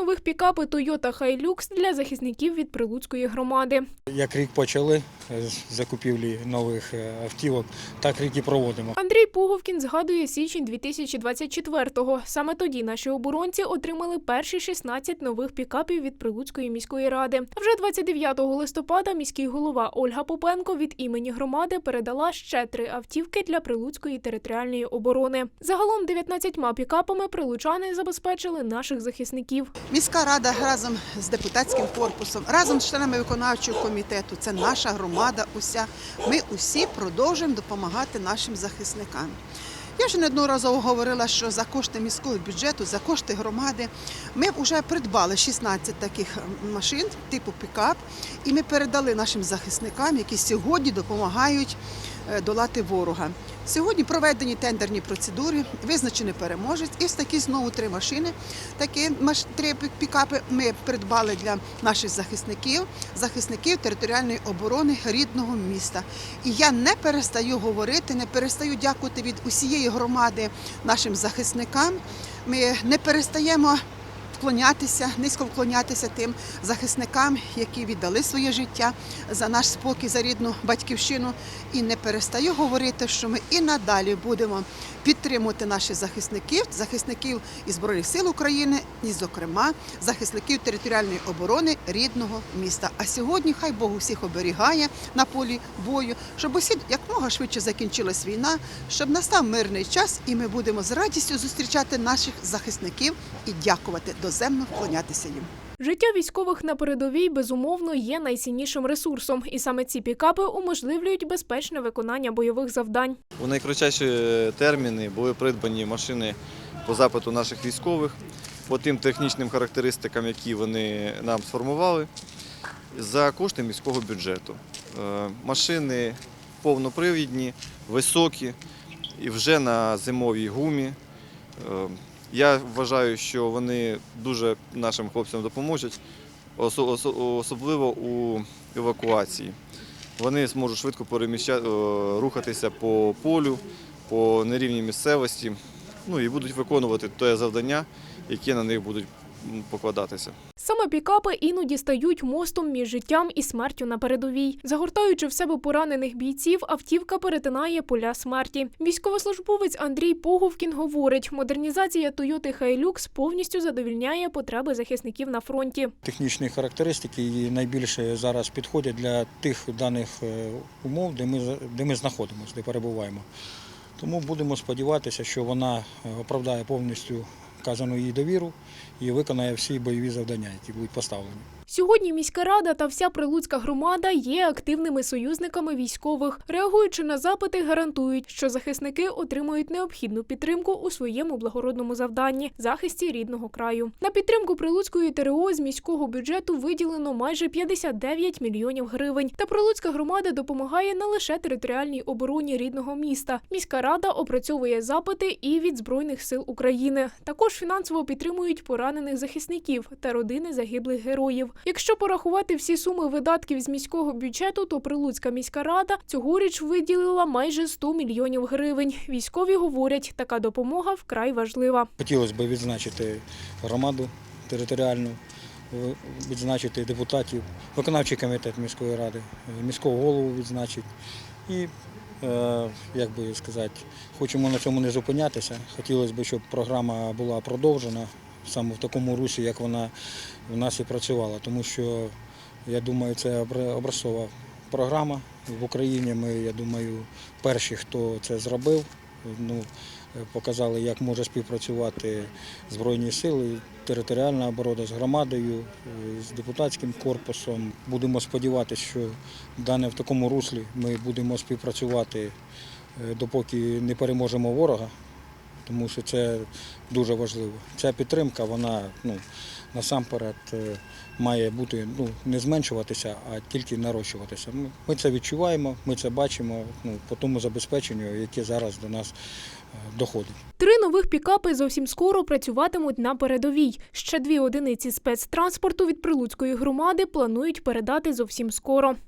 нових пікапи Toyota Hilux для захисників від Прилуцької громади. Як рік почали з закупівлі нових е, автівок, так рік і проводимо. Андрій Пуговкін згадує січень 2024-го. Саме тоді наші оборонці отримали перші 16 нових пікапів від Прилуцької міської ради. А вже 29 листопада міський голова Ольга Попенко від імені громади передала ще три автівки для Прилуцької територіальної оборони. Загалом 19 пікапами прилучани забезпечили наших захисників. Міська рада разом з депутатським корпусом, разом з членами виконавчого комітету. Це наша громада. Уся. Ми усі продовжуємо допомагати нашим захисникам. Я вже неодноразово говорила, що за кошти міського бюджету, за кошти громади, ми вже придбали 16 таких машин типу пікап, і ми передали нашим захисникам, які сьогодні допомагають долати ворога. Сьогодні проведені тендерні процедури, визначений переможець. І такі знову три машини. Такі три пікапи ми придбали для наших захисників, захисників територіальної оборони рідного міста. І я не перестаю говорити, не перестаю дякувати від усієї громади нашим захисникам. Ми не перестаємо вклонятися, низько вклонятися тим захисникам, які віддали своє життя за наш спокій, за рідну батьківщину. І не перестаю говорити, що ми і надалі будемо підтримувати наших захисників, захисників і збройних сил України, і, зокрема, захисників територіальної оборони рідного міста. А сьогодні хай Бог усіх оберігає на полі бою, щоб усі якмога швидше закінчилась війна, щоб настав мирний час, і ми будемо з радістю зустрічати наших захисників і дякувати доземно вклонятися їм. Життя військових на передовій безумовно є найціннішим ресурсом, і саме ці пікапи уможливлюють безпечне виконання бойових завдань. У найкратчіші терміни були придбані машини по запиту наших військових, по тим технічним характеристикам, які вони нам сформували, за кошти міського бюджету. Е, Машини повнопривідні, високі і вже на зимовій гумі. Я вважаю, що вони дуже нашим хлопцям допоможуть, осо- осо- особливо у евакуації. Вони зможуть швидко переміща... е, рухатися по полю, по нерівній місцевості, ну і будуть виконувати те завдання, яке на них будуть покладатися. Саме пікапи іноді стають мостом між життям і смертю на передовій. Загортаючи в себе поранених бійців, автівка перетинає поля смерті. Військовослужбовець Андрій Пуговкін говорить, модернізація Toyota Hilux повністю задовільняє потреби захисників на фронті. Технічні характеристики найбільше зараз підходять для тих даних е, умов, де ми, де ми знаходимося, де перебуваємо. Тому будемо сподіватися, що вона е, оправдає повністю вказану її довіру і виконає всі бойові завдання, які будуть поставлені. Сьогодні міська рада та вся прилуцька громада є активними союзниками військових. Реагуючи на запити, гарантують, що захисники отримують необхідну підтримку у своєму благородному завданні захисті рідного краю. На підтримку прилуцької ТРО з міського бюджету виділено майже 59 мільйонів гривень. Та прилуцька громада допомагає не лише територіальній обороні рідного міста. Міська рада опрацьовує запити і від збройних сил України. Також фінансово підтримують поранених захисників та родини загиблих героїв. Якщо порахувати всі суми видатків з міського бюджету, то Прилуцька міська рада цьогоріч виділила майже 100 мільйонів гривень. Військові говорять, така допомога вкрай важлива. Хотілося б відзначити громаду територіальну, відзначити депутатів, виконавчий комітет міської ради, міського голову відзначити. І, як би сказати, хочемо на цьому не зупинятися. Хотілося б, щоб програма була продовжена саме в такому русі, як вона в нас і працювала. Тому що, я думаю, це обра- образцова програма в Україні. Ми, я думаю, перші, хто це зробив. Ну, показали, як може співпрацювати Збройні сили, територіальна оборона з громадою, е, з депутатським корпусом. Будемо сподіватися, що дане в такому руслі ми будемо співпрацювати, е, допоки не переможемо ворога, тому що це дуже важливо. Ця підтримка, вона ну, насамперед е, має бути ну, не зменшуватися, а тільки нарощуватися. Ми, ми це відчуваємо, ми це бачимо ну, по тому забезпеченню, яке зараз до нас е, доходить. Три нових пікапи зовсім скоро працюватимуть на передовій. Ще дві одиниці спецтранспорту від прилуцької громади планують передати зовсім скоро.